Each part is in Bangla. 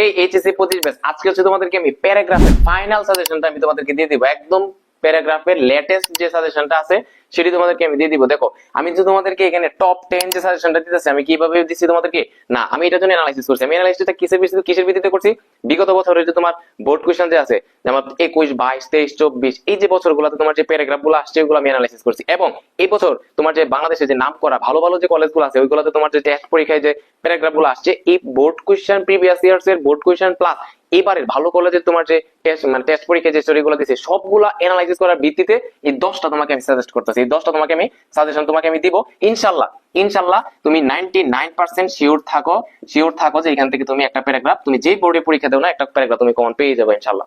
এই এইচএসসি পঁচিশ ব্যাচ আজকে হচ্ছে তোমাদেরকে আমি প্যারাগ্রাফের ফাইনাল সাজেশনটা আমি তোমাদেরকে দিয়ে দিব। একদম প্যারাগ্রাফের লেটেস্ট যে সাজেশনটা আছে, সেটি তোমাদেরকে আমি দিয়ে দিব। দেখো, আমি যে তোমাদেরকে এখানে টপ টেন যে সাজেশনটা দিতেছি, আমি কীভাবে দিচ্ছি তোমাদেরকে? না, আমি এটার জন্য অ্যানালাইসিস করছি। আমি অ্যানালাইসিসটা কিসের ভিত্তিতে কিসের ভিত্তিতে করছি? বিগত বছরের যে তোমার বোর্ড কোয়েশ্চেন যে আছে, যেমন একুশ, বাইশ, তেইশ, চব্বিশ, এই যে বছরগুলোতে তোমার যে প্যারাগ্রাফগুলো আসছে ওগুলো আমি অ্যানালাইসিস করছি। এবং এই বছর তোমার যে বাংলাদেশে যে নাম করা ভালো ভালো যে কলেজগুলো আছে, ওইগুলোতে তোমার যে টেস্ট পরীক্ষায় যে প্যারাগ্রাফগুলো আসছে, এই বোর্ড কোয়েশ্চেন প্রিভিয়াস ইয়ার্স এর বোর্ড কোয়েশ্চেন প্লাস এবারের ভালো কলেজের তোমার যে টেস্ট মানে টেস্ট পরীক্ষা যে স্টোরিগুলো দিছে, সবগুলা অ্যানালাইসিস করার ভিত্তিতে এই দশটা তোমাকে আমি সাজেস্ট করতেছি। এই দশটা তোমাকে আমি সাজেশন তোমাকে আমি দিব। ইনশাল্লাহ ইনশাল্লাহ তুমি নাইনটি নাইন পার্সেন্ট শিওর থাকো শিওর থাকো যে এখান থেকে তুমি একটা প্যারাগ্রাফ তুমি যেই বোর্ডে পরীক্ষা দেও না, একটা প্যারাগ্রাফ তুমি কমন পেয়ে যাবে ইনশাল্লাহ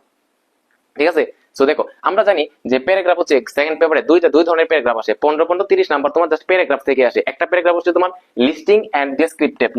ঠিক আছে? সো দেখো, আমরা জানি যে প্যারাগ্রাফ হচ্ছে সেকেন্ড পেপারে দুইটা, দুই ধরনের প্যারাগ্রাফ আসে। পনেরো পনেরো, তিরিশ নাম্বার তোমার জাস্ট প্যারাগ্রাফ থেকে আসে। একটা প্যারাগ্রাফ হচ্ছে তোমার লিস্টিং এন্ড ডেসক্রিপটিভ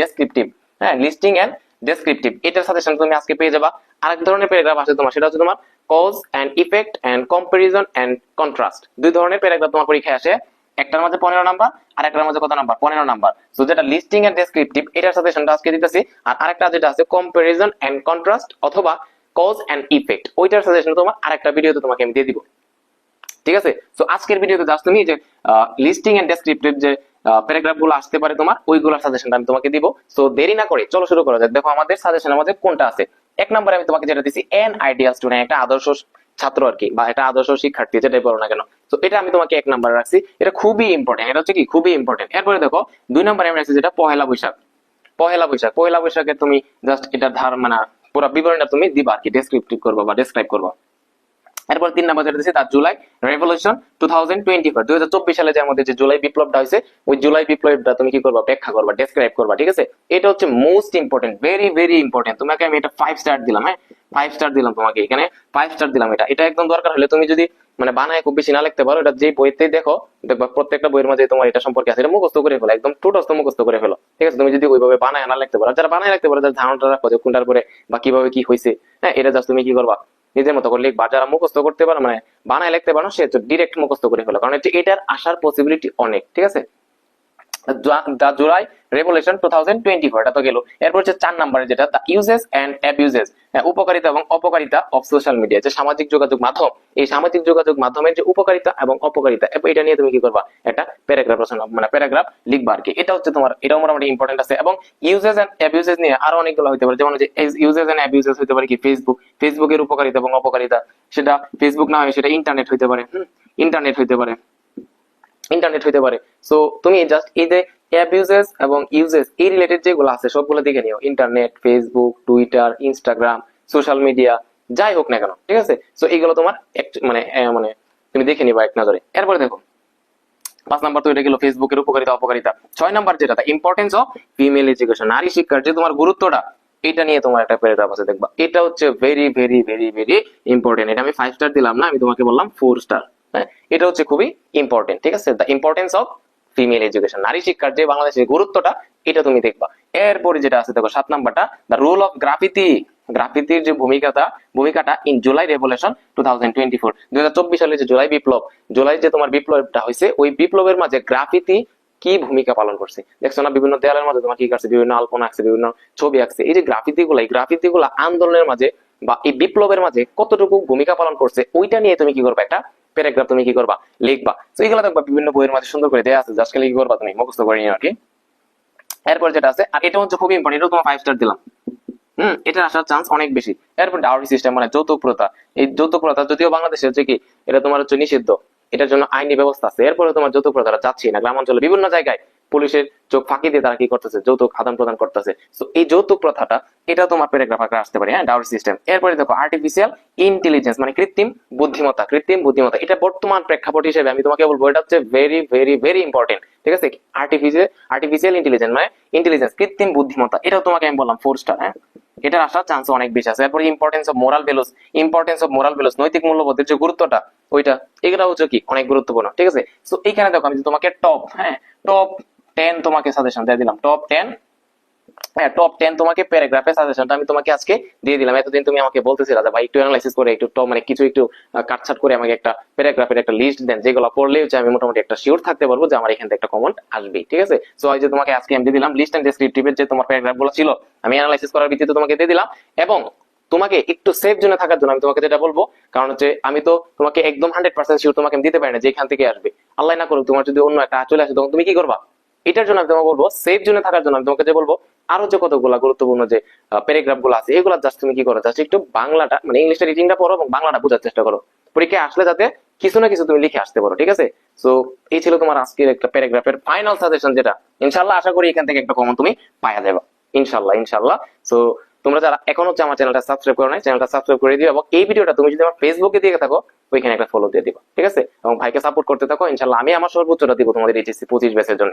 ডেসক্রিপটিভ হ্যাঁ লিস্টিং এন্ড ডেসক্রিপটিভ এটার সাথে তুমি আজকে পেয়ে যাবা। আরেক ধরনের প্যারাগ্রাফ আছে তোমার, সেটা হচ্ছে তোমার cause and effect and comparison and contrast দুই ধরনের প্যারাগ্রাফ তোমার পরীক্ষায় আসে। একটার মাঝে পনেরো নাম্বার আর একটার মাঝে কত নাম্বার পনেরো নাম্বার সো যেটা লিস্টিং এন্ড ডেসক্রিপটিভ এটার সাজেশনটা আজকে দিতেছি। আর আরেকটা যেটা আছে কম্পারিজন এন্ড কন্ট্রাস্ট অথবা কজ এন্ড ইফেক্ট ওইটার সাজেশন তোমার আরেকটা ভিডিওতে তোমাকে আমি দিয়ে দিব। ঠিক আছে? সো আজকের ভিডিওতে জাস্ট তুমি যে লিস্টিং এন্ড ডেসক্রিপটিভ যে প্যারাগ্রাফগুলো আসতে পারে তোমার, ওইগুলোর সাজেশনটা আমি তোমাকে দিব। সো দেরি না করে চলো শুরু করা যাক। দেখো, আমাদের সাজেশন আমাদের কোনটা আছে? এক নম্বরে আমি তোমাকে যেটা দিছি এন আইডিয়াল স্টুডেন্ট একটা আদর্শ ছাত্র আর কি, বা একটা আদর্শ শিক্ষার্থী, যেটাই বলো না কেন। তো এটা আমি তোমাকে এক নম্বরে রাখছি। এটা খুবই ইম্পর্টেন্ট এটা হচ্ছে কি? খুবই ইম্পর্টেন্ট এরপরে দেখো, দুই নম্বরে আমি রাখছি যেটা পহেলা বৈশাখ। পহেলা বৈশাখ। পহেলা বৈশাখে তুমি জাস্ট এটা ধার মানে পুরো বিবরণটা তুমি দিবা আর কি ডেসক্রিপটিভ করবা বা ডেসক্রাইব করবা। এরপর তিন নাম্বার যেটা দিচ্ছে তার July revolution two thousand twenty four দুই হাজার চব্বিশ সালে যে আমাদের যে জুলাই বিপ্লবটা হয়েছে, ওই জুলাই বিপ্লবটা তুমি কি করবা, ব্যাখ্যা করবা ডেসক্রাইব করবা, ঠিক আছে? এটা হচ্ছে most important very very important তোমাকে আমি এটা ফাইভ স্টার দিলাম হ্যাঁ? ফাইভ স্টার দিলাম তোমাকে এখানে ফাইভ স্টার দিলাম এটা। এটা একদম দরকার হলে তুমি যদি মানে বানায় খুব বেশি না লিখতে পারো, এটা যে বইতে দেখো, দেখবা প্রত্যেকটা বইয়ের মাঝে তোমার এটা সম্পর্কে আছে, এটা মুখস্থ করে ফেলো, একদম টোটস্থ মুখস্থ করে ফেলো, ঠিক আছে? তুমি যদি ওইভাবে বানায় না লিখতে পারো যারা বানায় লিখতে পারো, যারা ধারণাটা রাখো যে কোনটার পরে বা কীভাবে কি হয়েছে হ্যাঁ? এটা জাস্ট তুমি কি করবা নিজের মতো করে লিখবা। যারা মুখস্থ করতে পারো মানে বানায় লিখতে পারো, সে ডিরেক্ট মুখস্থ করে ফেলো। কারণ এটার আসার পসিবিলিটি অনেক, ঠিক আছে? The July revolution two thousand twenty four এটা তো গেল। এরপর হচ্ছে চার যেটা ইউজেস অ্যান্ড অ্যাবিউজেস উপকারিতা এবং অপকারিতা অফ সোশ্যাল মিডিয়া যে সামাজিক যোগাযোগ মাধ্যম। এই সামাজিক যোগাযোগ মাধ্যমের যে উপকারিতা এবং অপকারিতা এটা নিয়ে তুমি কি করবা? একটা প্যারাগ্রাফ রচনা মানে প্যারাগ্রাফ লিখবা আর কি। এটা হচ্ছে তোমার, এটাও মোটামুটি ইম্পর্টেন্ট আছে। এবং ইউজেস এন্ড অ্যাবিউজেস নিয়ে আরও অনেকগুলো হতে পারে। যেমন ইউজেস এন্ড অ্যাবিউজেস হতে পারে কি? ফেসবুক ফেসবুকের উপকারিতা এবং অপকারিতা। সেটা ফেসবুক না হয়, সেটা ইন্টারনেট হতে পারে। ইন্টারনেট হতে পারে। ইন্টারনেট হইতে পারে। সো তুমি জাস্ট এই যে অ্যাবিউজেস এবং ইউজেস এই রিলেটেড যেগুলো আছে, সবগুলো দেখে নিও। Internet Facebook Twitter Instagram social media যাই হোক না কেন, ঠিক আছে? সো এইগুলো তোমার মানে মানে তুমি দেখে নিবা এক নজরে। এরপরে দেখো, পাঁচ নাম্বার তো এটা গেল ফেসবুকের উপকারিতা, অপকারিতা। ছয় নাম্বার যেটা ইম্পর্টেন্স অফ ফিমেল এডুকেশন নারী শিক্ষার যে তোমার গুরুত্বটা, এটা নিয়ে তোমার একটা প্যারাগ্রাফ আছে, দেখবা। এটা হচ্ছে very very very very important এটা আমি ফাইভ স্টার দিলাম না, আমি তোমাকে বললাম ফোর স্টার এটা হচ্ছে খুবই ইম্পর্টেন্ট ঠিক আছে? The importance of female education নারী শিক্ষার যে বাংলাদেশের গুরুত্বটা, এটা তুমি দেখবা। এরপরে যেটা আছে, দেখো, সাত নাম্বারটা দ্য রোল অফ গ্রাফিতি গ্রাফিতির যে ভূমিকাটা ভূমিকাটা in July revolution two thousand twenty four দুই হাজার চব্বিশ সালে যে জুলাই বিপ্লব জুলাই যে তোমার বিপ্লবটা হয়েছে, ওই বিপ্লবের মাঝে গ্রাফিতি কি ভূমিকা পালন করছে? দেখছ না, বিভিন্ন দেয়ালের মধ্যে তোমার কি করছে বিভিন্ন আলপনা আঁকছে, বিভিন্ন ছবি আঁকছে। এই যে গ্রাফিতি গুলা এই গ্রাফিতি গুলা আন্দোলনের মাঝে বা এই বিপ্লবের মাঝে কতটুকু ভূমিকা পালন করছে, ওইটা নিয়ে তুমি কি করবে একটা প্যারাগ্রাফ তুমি কি করবা? লিখবা। তো এগুলো দেখবা বিভিন্ন বইয়ের মাঝে সুন্দর করে দেয়া আছে জাস্ট কি করবা তুমি? মুখস্থ করে নিও আর কি এরপর যেটা আছে, আর এটা হচ্ছে খুব ইম্পর্টেন্ট এটা তোমার ফাইভ স্টার দিলাম। হম, এটা আসার চান্স অনেক বেশি। এরপর ডাউরি সিস্টেম মানে যৌতুক প্রথা এই যৌতুক প্রথা যদিও বাংলাদেশে হচ্ছে কি, এটা তোমার হচ্ছে নিষিদ্ধ। এটার জন্য আইনি ব্যবস্থা আছে। এরপরে তোমার যৌতুক প্রথাটা যাচ্ছে না গ্রামাঞ্চলে বিভিন্ন জায়গায়। পুলিশের চোখ ফাঁকি দিয়ে তারা কি করতেছে? যৌতুক আদান প্রদান করতেছে। তো এই যৌতুক প্রথাটা, এটা তোমার প্যারাগ্রাফ আসতে পারে হ্যাঁ ডাউরি সিস্টেম এরপরে দেখো আর্টিফিশিয়াল ইন্টেলিজেন্স মানে কৃত্রিম বুদ্ধিমত্তা কৃত্রিম বুদ্ধিমত্তা। এটা বর্তমান প্রেক্ষাপট হিসেবে আমি তোমাকে বলব, এটা হচ্ছে ভেরি ভেরি ভেরি ইম্পর্টেন্ট ঠিক আছে? আর্টিফিশিয়াল আর্টিফিশিয়াল ইন্টেলিজেন্স মানে ইন্টেলিজেন্স কৃত্রিম বুদ্ধিমত্তা। এটাও তোমাকে আমি বললাম ফোর স্টার হ্যাঁ? এটার আসার চান্স অনেক বেশি আছে। এরপর importance of moral values importance of moral values নৈতিক মূল্যবোধের যে গুরুত্বটা, ওইটা এগুলা হচ্ছে কি? অনেক গুরুত্বপূর্ণ, ঠিক আছে? সো এইখানে দেখো, আমি তোমাকে টপ হ্যাঁ টপ টেন তোমাকে সাজেশন দিয়ে দিলাম। টপ টেন হ্যাঁ টপ টেন তোমাকে প্যারাগ্রাফের সাজেশনটা আমি তোমাকে আজকে দিয়ে দিলাম। এতদিন তুমি আমাকে বলতেছিলে যে, ভাই, একটু অ্যানালাইসিস করে, একটু top মানে কিছু একটু কাটছাট করে আমাকে একটা প্যারাগ্রাফের একটা লিস্ট দেন। যেগুলো পড়লে হচ্ছে আমি মোটামুটি একটা শিওর থাকতে পারব যে, আমার এখান থেকে একটা কমেন্ট আসবে ঠিক আছে? সো এই যে তোমাকে আজকে আমি দিয়ে দিলাম লিস্ট এন্ড ডেসক্রিপটিভের যে তোমার প্যারাগ্রাফগুলো ছিল, আমি অ্যানালাইসিস করার ভিত্তিতে তোমাকে দিয়ে দিলাম। এবং তোমাকে একটু সেফ জোনে থাকার জন্য আমি তোমাকে যেটা বলব, কারণ হচ্ছে আমি তো তোমাকে একদম হান্ড্রেড পার্সেন্ট শিওর তোমাকে আমি দিতে পারি না যে এখান থেকে আসবে। আল্লাহ না করুক, তোমার যদি অন্য একটা চলে আসে, তখন তুমি কি করবা? এটার জন্য আমি তোমাকে বলব সেফ জোনে থাকার জন্য আমি তোমাকে যে বলব আরও যে কতগুলো গুরুত্বপূর্ণ যে প্যারাগ্রাফগুলো আছে, এগুলো জাস্ট তুমি কি করো জাস্ট একটু বাংলাটা মানে ইংলিশটা রিডিংটা পড়ো এবং বাংলাটা বোঝার চেষ্টা করো। পরীক্ষায় আসলে যাতে কিছু না কিছু তুমি লিখে আসতে পারো, ঠিক আছে? সো এই ছিল তোমার আজকের একটা প্যারাগ্রাফের ফাইনাল সাজেশন যেটা। ইনশাল্লাহ আশা করি এখান থেকে একটা কমন তুমি পাওয়া যাবে। ইনশাল্লাহ ইনশাল্লাহ সো তোমরা যারা এখন হচ্ছে আমার চ্যানেলটা সাবস্ক্রাইব করো নাই চ্যানেলটা সাবস্ক্রাইব করে দিও এবং এই ভিডিওটা তুমি যদি আমার ফেসবুকে দিয়ে থাকো, ওইখানে একটা ফলো দিয়ে দিবা, ঠিক আছে? এবং ভাইকে সাপোর্ট করতে থাকো ইনশাল্লাহ আমি আমার সর্বোচ্চটা দিব তোমাদের এইচএসসি পঁচিশ ব্যাচের জন্য।